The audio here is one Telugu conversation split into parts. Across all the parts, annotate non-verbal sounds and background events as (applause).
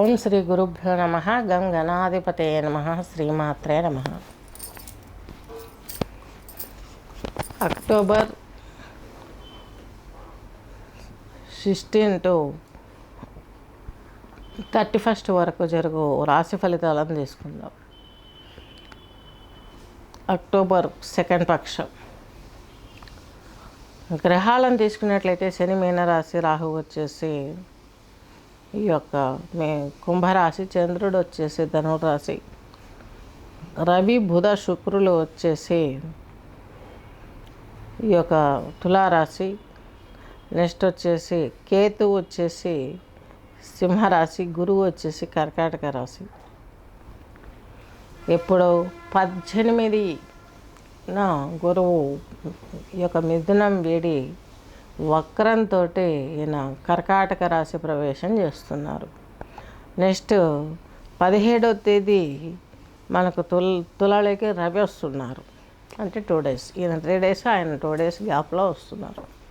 ఓం శ్రీ గురుభ్యో నమ గం గణాధిపతే నమ శ్రీమాత్రే నమ. October sixteen to thirty first వరకు జరుగు రాశి ఫలితాలను తీసుకుందాం. అక్టోబర్ సెకండ్ పక్షం. గ్రహాలను తీసుకున్నట్లయితే శని మీనరాశి రాహు వచ్చేసి ఈ యొక్క మే కుంభరాశి చంద్రుడు వచ్చేసి ధనురాశి రవి బుధ శుక్రులు వచ్చేసి ఈ యొక్క తులారాశి. నెక్స్ట్ వచ్చేసి కేతు వచ్చేసి సింహరాశి గురువు వచ్చేసి కర్కాటక రాశి. ఎప్పుడు పద్దెనిమిది నా గురువు ఈ యొక్క మిథునం వేడి వక్రంతో ఈయన కర్కాటక రాశి ప్రవేశం చేస్తున్నారు. నెక్స్ట్ పదిహేడవ తేదీ మనకు తుల తులాలకి రవి వస్తున్నారు. అంటే టూ డేస్ ఈయన త్రీ డేస్ ఆయన టూ డేస్ గ్యాప్లో వస్తున్నారు.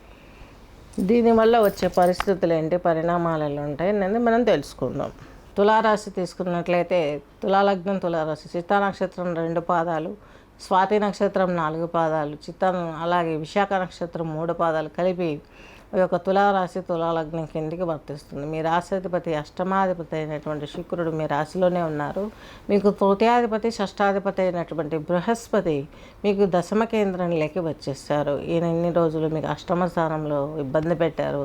దీనివల్ల వచ్చే పరిస్థితులు ఏంటి? పరిణామాలు ఎలా ఉంటాయి అనేది మనం తెలుసుకుందాం. తులారాశి తీసుకున్నట్లయితే తులాలగ్నం తులారాశి చిత్తా నక్షత్రం రెండు పాదాలు స్వాతి నక్షత్రం నాలుగు పాదాలు చిత్తం అలాగే విశాఖ నక్షత్రం మూడు పాదాలు కలిపి ఈ యొక్క తులారాశి తులాలగ్నం కిందికి వర్తిస్తుంది. మీ రాశాధిపతి అష్టమాధిపతి అయినటువంటి శుక్రుడు మీ రాశిలోనే ఉన్నారు. మీకు తృతీయాధిపతి షష్టాధిపతి అయినటువంటి బృహస్పతి మీకు దశమ కేంద్రంలోకి వచ్చేసారు. ఈయన ఇన్ని రోజులు మీకు అష్టమ స్థానంలో ఇబ్బంది పెట్టారు.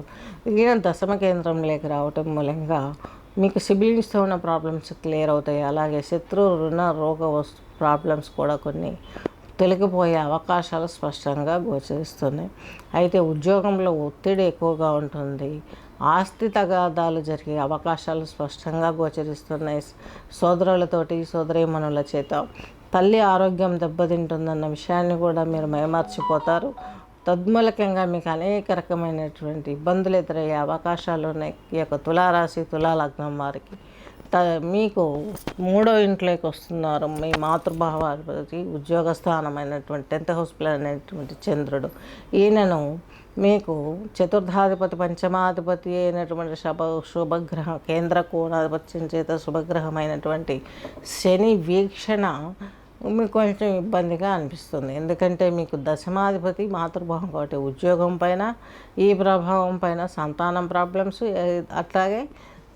ఈయన దశమ కేంద్రంలోకి రావటం మూలంగా మీకు సిబిలింగ్స్తో ఉన్న ప్రాబ్లమ్స్ క్లియర్ అవుతాయి. అలాగే శత్రు రుణ రోగ వస్తు ప్రాబ్లమ్స్ కూడా కొన్ని తొలగిపోయే అవకాశాలు స్పష్టంగా గోచరిస్తున్నాయి అయితే ఉద్యోగంలో ఒత్తిడి ఎక్కువగా ఉంటుంది. ఆస్తి తగాదాలు జరిగే అవకాశాలు స్పష్టంగా గోచరిస్తున్నాయి. సోదరులతోటి సోదరీమణుల చేత తల్లి ఆరోగ్యం దెబ్బతింటుందన్న విషయాన్ని కూడా మీరు మైమర్చిపోతారు. తద్మూలకంగా మీకు అనేక రకమైనటువంటి ఇబ్బందులు ఎదురయ్యే అవకాశాలు ఉన్నాయి. ఈ యొక్క తులారాశి తులాలగ్నం వారికి. త మీకు మూడో ఇంట్లోకి వస్తున్నారు. మీ మాతృభావాధిపతి ఉద్యోగ స్థానమైనటువంటి టెన్త్ హౌస్ ప్లాన్ అనేటువంటి చంద్రుడు. ఈయనను మీకు చతుర్థాధిపతి పంచమాధిపతి అయినటువంటి శుభ శుభగ్రహ కేంద్ర కోణాధిపత్యం చేత శుభగ్రహమైనటువంటి శని వీక్షణ మీకు కొంచెం ఇబ్బందిగా అనిపిస్తుంది. ఎందుకంటే మీకు దశమాధిపతి మాతృభావం కాబట్టి ఉద్యోగం పైన ఈ ప్రభావం పైన సంతానం ప్రాబ్లమ్స్ అట్లాగే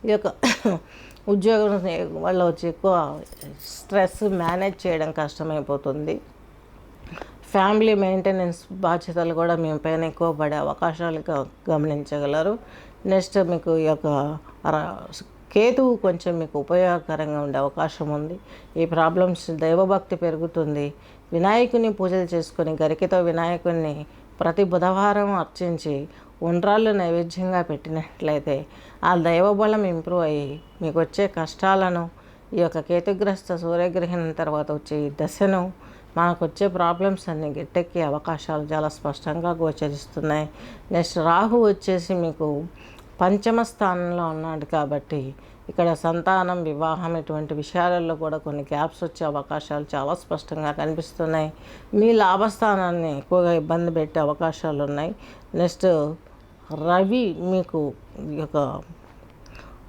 ఈ యొక్క (coughs) ఉద్యోగం వల్ల వచ్చి ఎక్కువ స్ట్రెస్ మేనేజ్ చేయడం కష్టమైపోతుంది. ఫ్యామిలీ మెయింటెనెన్స్ బాధ్యతలు కూడా మీ పైన ఎక్కువ పడే అవకాశాలు గమనించగలరు. నెక్స్ట్ మీకు ఈ యొక్క కేతువు కొంచెం మీకు ఉపయోగకరంగా ఉండే అవకాశం ఉంది. ఈ ప్రాబ్లమ్స్ దైవభక్తి పెరుగుతుంది. వినాయకుని పూజలు చేసుకొని గరికతో వినాయకుడిని ప్రతి బుధవారం అర్చించి ఉండ్రాళ్ళు నైవేద్యంగా పెట్టినట్లయితే ఆ దైవబలం ఇంప్రూవ్ అయ్యి మీకు వచ్చే కష్టాలను ఈ యొక్క కేతుగ్రస్త సూర్యగ్రహణం తర్వాత వచ్చే ఈ దశను మనకు వచ్చే ప్రాబ్లమ్స్ అన్ని గిట్టెక్కే అవకాశాలు చాలా స్పష్టంగా గోచరిస్తున్నాయి. నెక్స్ట్ రాహు వచ్చేసి మీకు పంచమ స్థానంలో ఉన్నాడు కాబట్టి ఇక్కడ సంతానం వివాహం ఇటువంటి విషయాలలో కూడా కొన్ని గ్యాప్స్ వచ్చే అవకాశాలు చాలా స్పష్టంగా కనిపిస్తున్నాయి. మీ లాభస్థానాన్ని ఎక్కువగా ఇబ్బంది పెట్టే అవకాశాలు ఉన్నాయి. నెక్స్ట్ రవి మీకు యొక్క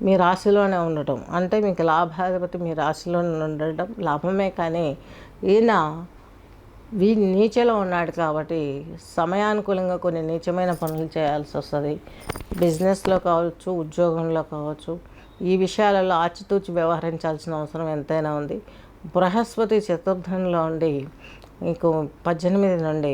మీ రాశిలోనే ఉండటం. అంటే మీకు లాభాధిపతి మీ రాశిలోనే ఉండటం లాభమే కానీ ఈయన వీ నీచలో ఉన్నాడు కాబట్టి సమయానుకూలంగా కొన్ని నీచమైన పనులు చేయాల్సి వస్తుంది. బిజినెస్లో కావచ్చు ఉద్యోగంలో కావచ్చు ఈ విషయాలలో ఆచితూచి వ్యవహరించాల్సిన అవసరం ఎంతైనా ఉంది. బృహస్పతి చతుర్థంలో ఉండి మీకు పద్దెనిమిది నుండి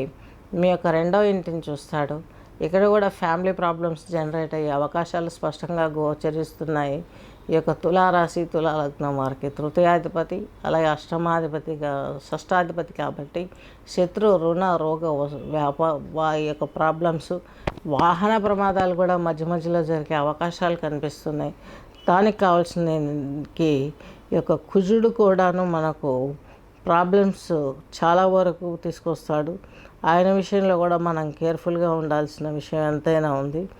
మీ యొక్క రెండవ ఇంటిని చూస్తాడు. ఇక్కడ కూడా ఫ్యామిలీ ప్రాబ్లమ్స్ జనరేట్ అయ్యే అవకాశాలు స్పష్టంగా గోచరిస్తున్నాయి. ఈ యొక్క తులారాశి తులాలగ్నం వారికి తృతీయాధిపతి అలాగే అష్టమాధిపతిగా షష్టాధిపతి కాబట్టి శత్రు రుణ రోగ వ్యాప యొక్క ప్రాబ్లమ్స్ వాహన ప్రమాదాలు కూడా మధ్య మధ్యలో జరిగే అవకాశాలు కనిపిస్తున్నాయి. దానికి కావాల్సినకి ఈ యొక్క కుజుడు కూడాను మనకు ప్రాబ్లమ్స్ చాలా వరకు తీసుకొస్తాడు. ఆయన విషయంలో కూడా మనం కేర్ఫుల్గా ఉండాల్సిన విషయం ఎంతైనా ఉంది.